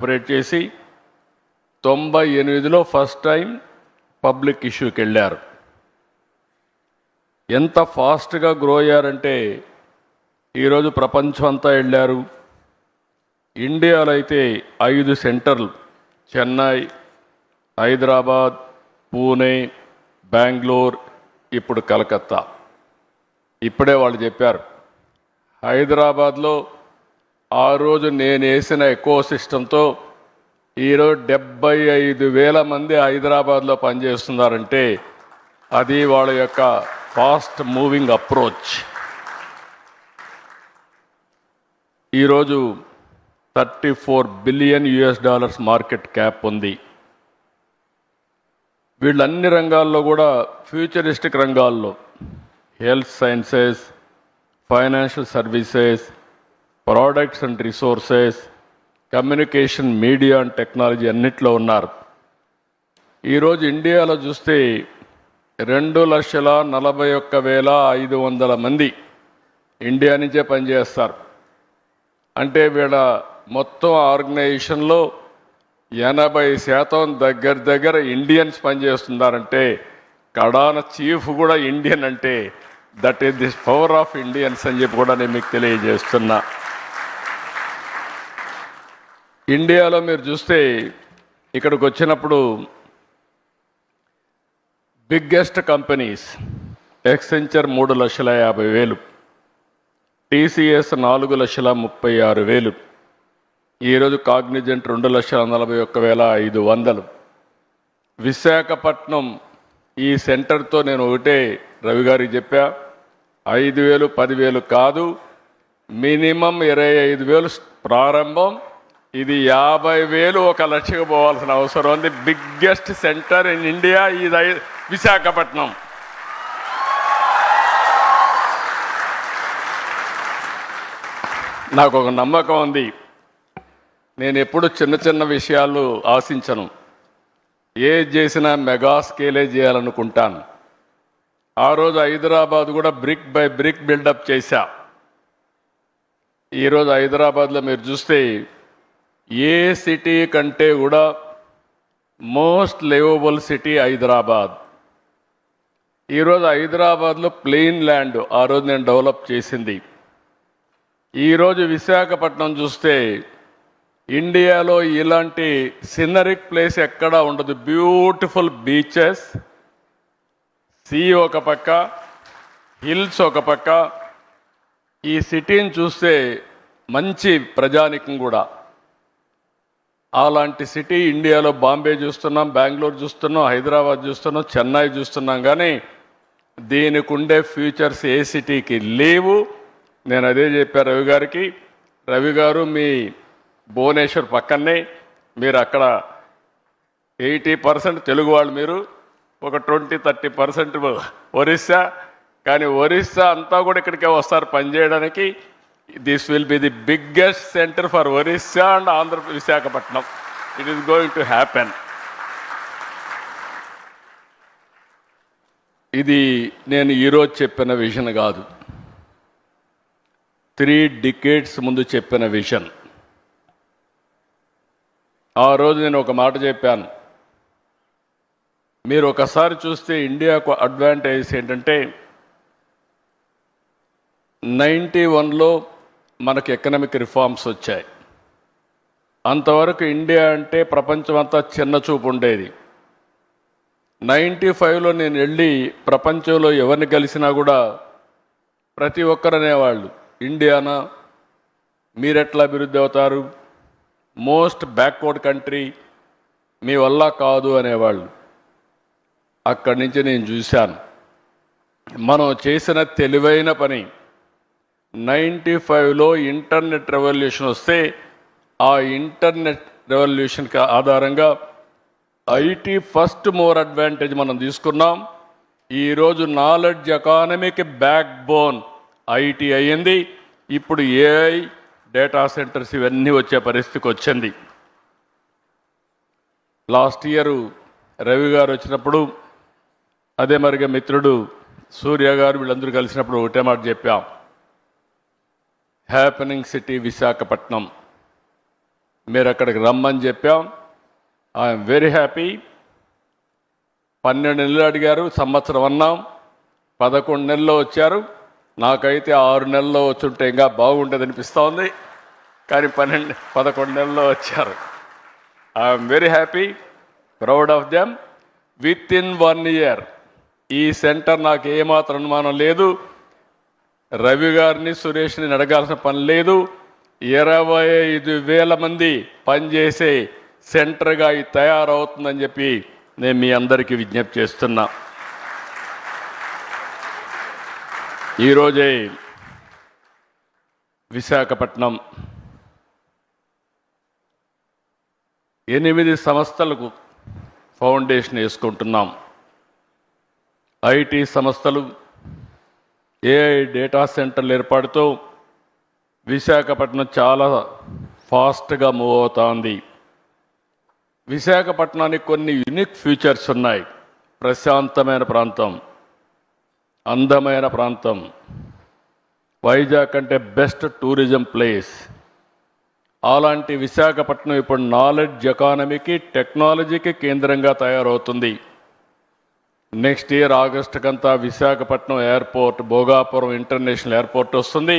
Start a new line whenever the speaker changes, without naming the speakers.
Separate చేసి తొంభై ఎనిమిదిలో ఫస్ట్ టైం పబ్లిక్ ఇష్యూకి వెళ్ళారు. ఎంత ఫాస్ట్గా గ్రో అయ్యారంటే ఈరోజు ప్రపంచం అంతా వెళ్ళారు. ఇండియాలో అయితే ఐదు సెంటర్లు చెన్నై హైదరాబాద్ పూణే బెంగళూర్ ఇప్పుడు కలకత్తా. ఇప్పుడే వాళ్ళు చెప్పారు హైదరాబాద్లో ఆ రోజు నేను వేసిన ఎకో సిస్టంతో ఈరోజు డెబ్బై ఐదు వేల మంది హైదరాబాద్లో పనిచేస్తున్నారంటే అది వాళ్ళ యొక్క ఫాస్ట్ మూవింగ్ అప్రోచ్. ఈరోజు thirty four billion US dollars market cap ఉంది. వీళ్ళు అన్ని రంగాల్లో కూడా ఫ్యూచరిస్టిక్ రంగాల్లో health sciences financial services products and resources communication media and technology అన్నిట్లో ఉన్నారు. ఈరోజు ఇండియాలో చూస్తే రెండు లక్షల నలభై ఒక్క వేల ఐదు వందల మంది ఇండియా నుంచే పనిచేస్తారు. అంటే వీళ్ళ మొత్తం ఆర్గనైజేషన్లో ఎనభై శాతం దగ్గర దగ్గర ఇండియన్స్ పనిచేస్తున్నారంటే కడాన చీఫ్ కూడా ఇండియన్ అంటే that is this power of Indians అని చెప్పి కూడా నేను మీకు తెలియజేస్తున్నా. ఇండియాలో మీరు చూస్తే ఇక్కడికి వచ్చినప్పుడు బిగ్గెస్ట్ కంపెనీస్ ఎక్సెంచర్ మూడు లక్షల యాభై వేలు టీసీఎస్ నాలుగు లక్షల ముప్పై ఆరు వేలు ఈరోజు కాగ్నిజెంట్ రెండు లక్షల నలభై ఒక్క వేల ఐదు వందలు. విశాఖపట్నం ఈ సెంటర్తో నేను ఒకటే రవి గారికి చెప్పా ఐదు వేలు పదివేలు కాదు మినిమం ఇరవై ఐదు వేలు ప్రారంభం ఇది యాభై వేలు ఒక లక్షకు పోవాల్సిన అవసరం ఉంది. బిగ్గెస్ట్ సెంటర్ ఇన్ ఇండియా ఇది విశాఖపట్నం. నాకు ఒక నమ్మకం ఉంది. నేను ఎప్పుడు చిన్న చిన్న విషయాలు ఆశించను. ఏ చేసినా మెగా స్కేలే చేయాలనుకుంటాను. ఆ రోజు హైదరాబాద్ కూడా బ్రిక్ బై బ్రిక్ బిల్డప్ చేశా. ఈరోజు హైదరాబాద్లో మీరు చూస్తే ఏ సిటీ కంటే కూడా మోస్ట్ లివబుల్ సిటీ హైదరాబాద్. ఈరోజు హైదరాబాద్లో ప్లెయిన్ ల్యాండ్ ఆ రోజు నేను డెవలప్ చేసింది. ఈరోజు విశాఖపట్నం చూస్తే ఇండియాలో ఇలాంటి సినరిక్ ప్లేస్ ఎక్కడా ఉండదు. బ్యూటిఫుల్ బీచెస్ సీ ఒక పక్క హిల్స్ ఒక పక్క. ఈ సిటీని చూస్తే మంచి ప్రజానికం కూడా. అలాంటి సిటీ ఇండియాలో బాంబే చూస్తున్నాం బెంగళూరు చూస్తున్నాం హైదరాబాద్ చూస్తున్నాం చెన్నై చూస్తున్నాం. కానీ దీనికి ఉండే ఫ్యూచర్స్ ఏ సిటీకి లేవు. నేను అదే చెప్పా రవి గారికి. రవి గారు మీ భువనేశ్వర్ పక్కనే మీరు అక్కడ ఎయిటీ పర్సెంట్ తెలుగు వాళ్ళు మీరు. ఒక ట్వంటీ థర్టీ పర్సెంట్ ఒరిస్సా. కానీ ఒరిస్సా అంతా కూడా ఇక్కడికే వస్తారు పనిచేయడానికి this will be the biggest centre for Orissa and Andhra Visakhapatnam it is going to happen ఇది నేను ఈరోజు చెప్పిన విజన్ కాదు. త్రీ డికేట్స్ ముందు చెప్పిన విజన్ ఆ రోజు నేను ఒక మాట చెప్పాను. మీరు ఒకసారి చూస్తే ఇండియాకు అడ్వాంటేజ్ ఏంటంటే నైంటీ వన్లో మనకు ఎకనామిక్ రిఫార్మ్స్ వచ్చాయి. అంతవరకు ఇండియా అంటే ప్రపంచం అంతా చిన్న చూపు ఉండేది. నైంటీ ఫైవ్లో నేను వెళ్ళి ప్రపంచంలో ఎవరిని కలిసినా కూడా ప్రతి ఒక్కరనేవాళ్ళు ఇండియానా? మీరెట్లా అభివృద్ధి అవుతారు? మోస్ట్ బ్యాక్వర్డ్ కంట్రీ మీ వల్ల కాదు అనేవాళ్ళు. అక్కడి నుంచి నేను చూశాను. మనం చేసిన తెలివైన పని నైంటీ ఫైవ్లో ఇంటర్నెట్ రెవల్యూషన్ వస్తే ఆ ఇంటర్నెట్ రెవల్యూషన్కి ఆధారంగా ఐటీ ఫస్ట్ మోర్ అడ్వాంటేజ్ మనం తీసుకున్నాం. ఈరోజు నాలెడ్జ్ ఎకానమీకి బ్యాక్ బోన్ ఐటీ అయ్యింది. ఇప్పుడు ఏఐ డేటా సెంటర్స్ ఇవన్నీ వచ్చే పరిస్థితికి వచ్చింది. లాస్ట్ ఇయర్ రవి గారు వచ్చినప్పుడు అదే మరిగా మిత్రుడు సూర్య గారు వీళ్ళందరూ కలిసినప్పుడు ఒకటే మాట చెప్పాం. హ్యాపెనింగ్ సిటీ విశాఖపట్నం మీరు అక్కడికి రమ్మని చెప్పాం. ఐఎమ్ వెరీ హ్యాపీ పన్నెండు నెలలు అడిగారు సంవత్సరం అన్నాం. పదకొండు నెలల్లో వచ్చారు. నాకైతే ఆరు నెలల్లో వచ్చుంటే ఇంకా బాగుంటుంది అనిపిస్తోంది. కానీ పన్నెండు పదకొండు నెలల్లో వచ్చారు. I'm very happy proud of them with in one year ఈ సెంటర్ నాకు ఏమాత్రం అనుమానం లేదు. రవి గారిని సురేష్ని అడగాల్సిన పని లేదు. ఇరవై ఐదు వేల మంది పనిచేసే సెంటర్గా ఇది తయారవుతుందని చెప్పి నేను మీ అందరికీ విజ్ఞప్తి చేస్తున్నా. ఈరోజే విశాఖపట్నం ఎనిమిది సంస్థలకు ఫౌండేషన్ వేసుకుంటున్నాం. ఐటీ సంస్థలు ఏఐ డేటా సెంటర్లు ఏర్పాటుతో విశాఖపట్నం చాలా ఫాస్ట్గా మూవ్ అవుతోంది. విశాఖపట్నానికి కొన్ని యునిక్ ఫీచర్స్ ఉన్నాయి. ప్రశాంతమైన ప్రాంతం అందమైన ప్రాంతం వైజాగ్ అంటే బెస్ట్ టూరిజం ప్లేస్. అలాంటి విశాఖపట్నం ఇప్పుడు నాలెడ్జ్ ఎకానమీకి టెక్నాలజీకి కేంద్రంగా తయారవుతుంది. Next year ఆగస్టుకంతా Visakhapatnam airport Bhogapuram international airport వస్తుంది.